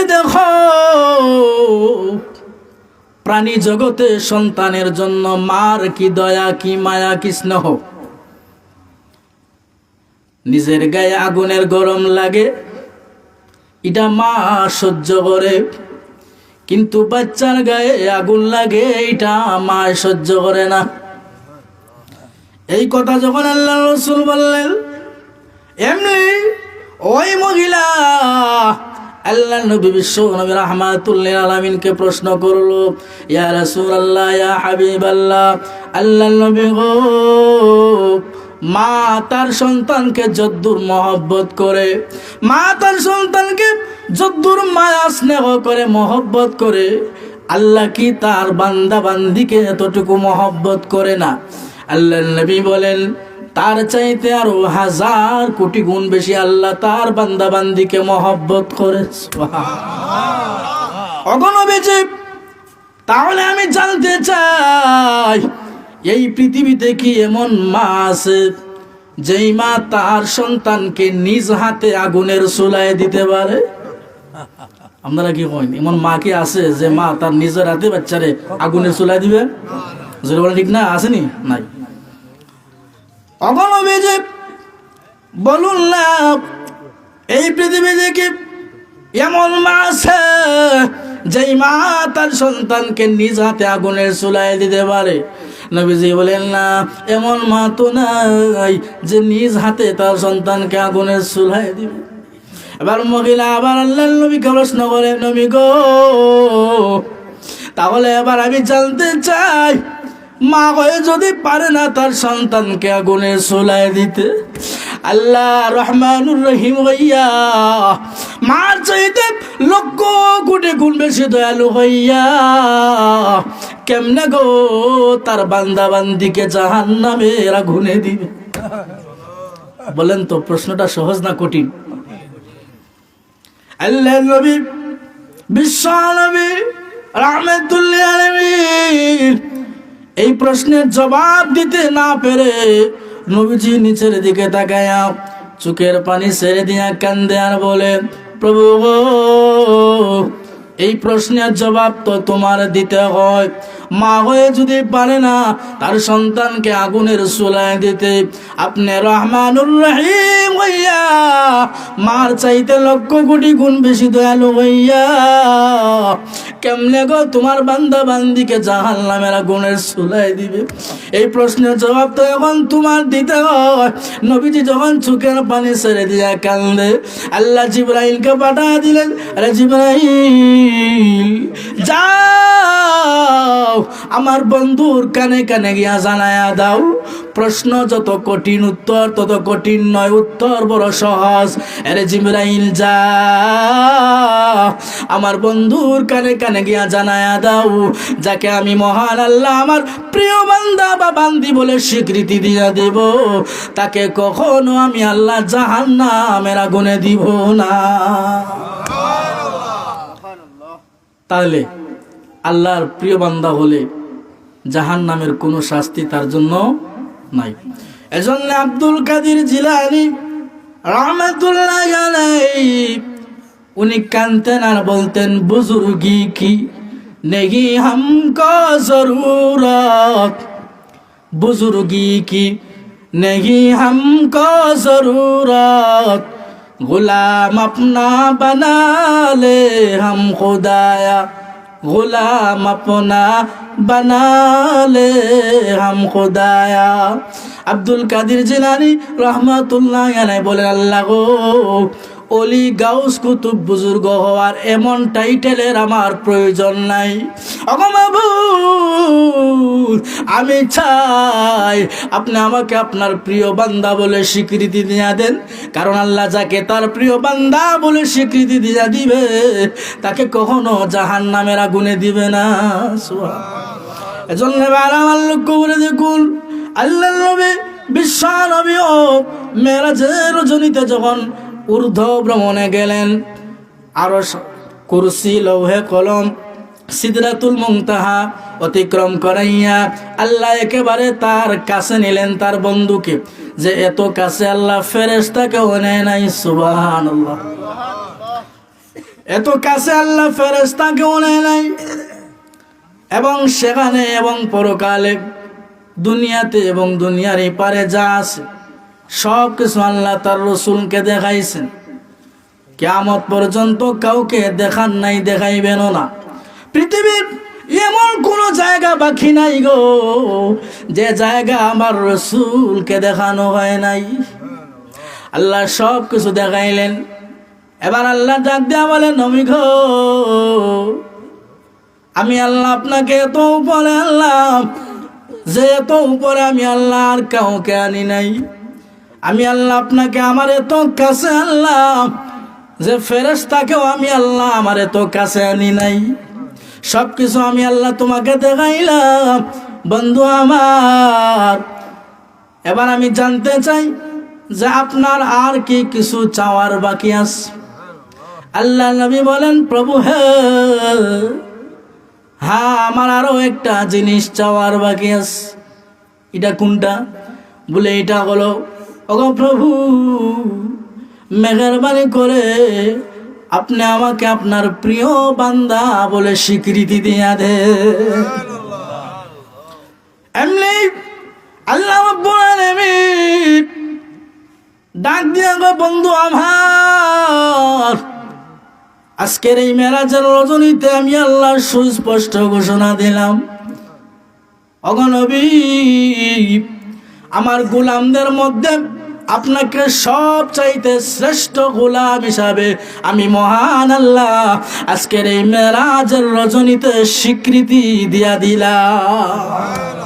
যে প্রাণী জগতে সন্তানের জন্য মার কি দয়া, কি মায়া, কি স্নেহ? নিজের গায়ে আগুনের গরম লাগে এটা মা সহ্য করে। কিন্তু বাচ্চার গায়ে আগুন লাগে এটা মা সহ্য করে না। এই কথা যখন আল্লাহ রসুল বললেন, এমনি ওই মহিলা আল্লাহ নবী বিশ্ব নবী রহমাতুল্লিল আলমিনকে প্রশ্ন করল, ইয়া রাসূল আল্লাহ ইয়া হাবিব আল্লাহ আল্লাহ নবী গো, মা তার সন্তানকে যদ্দুর মহব্বত করে, মা তার সন্তানকে যদ্দুর মায়া স্নেহ করে মহব্বত করে, আল্লাহ কি তার বান্দা বান্দিকে এতটুকু মহব্বত করে না? আল্লাহ নবী বলেন তার চাইতে আরও হাজার কোটি গুণ বেশি আল্লাহ তার বান্দা বান্দিকে মহব্বত করে। অগণবেজে তাহলে আমি জানতে চাই, এই পৃথিবীতে কি এমন মা আছে, যেই মা তার সন্তানকে নিজ হাতে আগুনের চুলায় দিতে পারে? আপনারা কি কইন, এমন মা কি আছে যে মা তার নিজের হাতে বাচ্চারে আগুনের চুলায় দিবে? ঠিক না? আসেনি? নাই। অগণবেজে বলুন না, এই পৃথিবীতে কি এমন মা আছে, যেই মা তার সন্তানকে নিজ হাতে আগুনের চুলায় দিতে পারে। নবীজি বলেন, না, এমন মা তো নাই, যে নিজ হাতে তার সন্তানকে আগুনের চুলায় দিবে। এবার মহিলা আবার আল্লাহ নবীকে প্রশ্ন করে, নবী গো, তাহলে এবার আমি জানতে চাই মা হয়ে যদি পারে না তার সন্তানকে আগুনে চুলায় দিতে, আল্লাহ রহমানুর রহিম হইয়া, মার চাইতে লক্ষ কোটি গুণ বেশি দয়ালু হইয়া, কেমনে গো তার বান্দা বান্দিকে জাহান নামে আগুনে দিবে? বলেন তো, প্রশ্নটা সহজ না কঠিন? আল্লাহ নবী বিশ্ব নবী রহমতুল্লাহ আলামিন। এই প্রশ্নের জবাব দিতে না পেরে নবীজি নিচের দিকে তাকায়া চোখের পানি ছেড়ে দিয়া কান্দে আর বলে, প্রভু এই প্রশ্নের জবাব তো তোমার দিতে হয়। মা হয়ে যদি পারে না, তার সন্তানকে আগুনের চুলায় দিতে আপনি রহমানুর রহিম হইয়া, মার চাইতে লক্ষ কোটি গুণ বেশি দয়ালু হইয়া কেমনে গো তোমার বান্দা বান্দিকে জাহাল নামের আগুনের চুলায় দিবে? এই প্রশ্নের জবাব তো এখন তোমার দিতে হয়। নবীজি যখন চোখের পানি ছেড়ে দিয়া কান্দে, আল্লাহ জিব্রাইলকে পাঠা দিলেন, আরে জিব্রাইল, যাও, আমার বন্ধুর কানে কানে গিয়া জানায়া দাও। প্রশ্ন যত কঠিন উত্তর, তত কঠিন নয়, উত্তর বড় সহজ। আরে জিব্রাইল, যা, আমার বন্ধুর কানে কানে গিয়া জানায়া দাও, যাকে আমি মহান আল্লাহ আমার প্রিয় বান্দা বা বান্দি বলে স্বীকৃতি দিয়া দেব, তাকে কখনো আমি আল্লাহ জাহান নামের আগুনে দিব না। তাহলে আল্লাহর প্রিয় বান্দা হলে জাহান নামের কোনো শাস্তি তার জন্য নাই। এজন্য আব্দুল কাদির জিলানি রহমতুল্লাহ উনি কানতেন আর বলতেন, বুজুর্গি কি? নেহি হামকা জরুরত। বুজুর্গি কি? নেগি হামকা জরুরত। গোলাম আপনা বানালে হাম খোদায়া। গোলাম আপনা বানালে হাম খোদায়া। আব্দুল কাদির জিলানি রহমতুল্লাহ বলেন, আল্লাহ গো অলি গাউস কুতুব বুজুর্গ হওয়ার এমন টাইটেলের আমার প্রয়োজন নাই। আমি চাই আপনি আমাকে আপনার প্রিয় বান্দা বলে স্বীকৃতি দিয়া দেন। কারণ আল্লাহ যাকে তার প্রিয় বান্দা বলে স্বীকৃতি দিয়া দিবে, তাকে কখনো জাহান নামের আগুনে দিবে না। এজন্য আমার লক্ষ্য করে দেখুন। আল্লাহ নবী, বিশ্ব নবী ও মেরাজের রজনীতে যখন ঊর্ধ্ব ভ্রমণে গেলেন। আরও কুরসি, লৌহে কলম, সিদরাতুল মুংতাহা অতিক্রম করাইয়া আল্লাহ একেবারে তার কাছে নিলেন, তার বন্ধুকে। যে এত কাছে আল্লাহ ফেরেস্তাকেও নেয় নাই সুবাহান এত কাছে আল্লাহ ফেরেস্তাকেও নেয় নাই। এবং সেখানে এবং পরকালে দুনিয়াতে এবং দুনিয়ার এই পারে যা আছে সব কিছু আল্লাহ তার রসুলকে দেখাইছেন। কেমত পর্যন্ত কাউকে দেখান নাই দেখাইবেন না। পৃথিবীর এমন কোনো জায়গা বাকি নাই গো, যে জায়গা আমার রসুলকে দেখানো হয় নাই। আল্লাহ সব কিছু দেখাইলেন। এবার আল্লাহ ডাক দেওয়া বলেন নমি গো, আমি আল্লাহ আপনাকে এত উপরে আল্লাহ যে এত উপরে আমি আল্লাহ আর কাউকে আনি নাই। আমি আল্লাহ আপনাকে আমার এত কাছে আল্লাহ যে ফেরেস্তাকেও আমি আল্লাহ আমার এত কাছে আনি নাই। সব কিছু আমি আল্লাহ তোমাকে দেখাইলাম। বন্ধু আমার, এবার আমি জানতে চাই যে আপনার আর কি কিছু চাওয়ার বাকি আছে। আল্লাহ নবী বলেন, প্রভু হ্যাঁ আমার আরও একটা জিনিস চাওয়ার বাকি আছে। এটা কোনটা? বলে, এটা হলো ওগো প্রভু, মেহরবানি করে আপনি আমাকে আপনার প্রিয় বান্দা বলে স্বীকৃতি দিয়া দে। এমনি আল্লাহ ডাক দিয়া গো, বন্ধু আমার, আজকের এই মেরাজের রজনীতে আমি আল্লাহ সুস্পষ্ট ঘোষণা দিলাম। অগনবী আমার গোলামদের মধ্যে আপনাকে সব চাইতে শ্রেষ্ঠ গোলাম হিসাবে আমি মহান আল্লাহ আজকের এই মেরাজের রজনীতে স্বীকৃতি দিয়া দিলাম।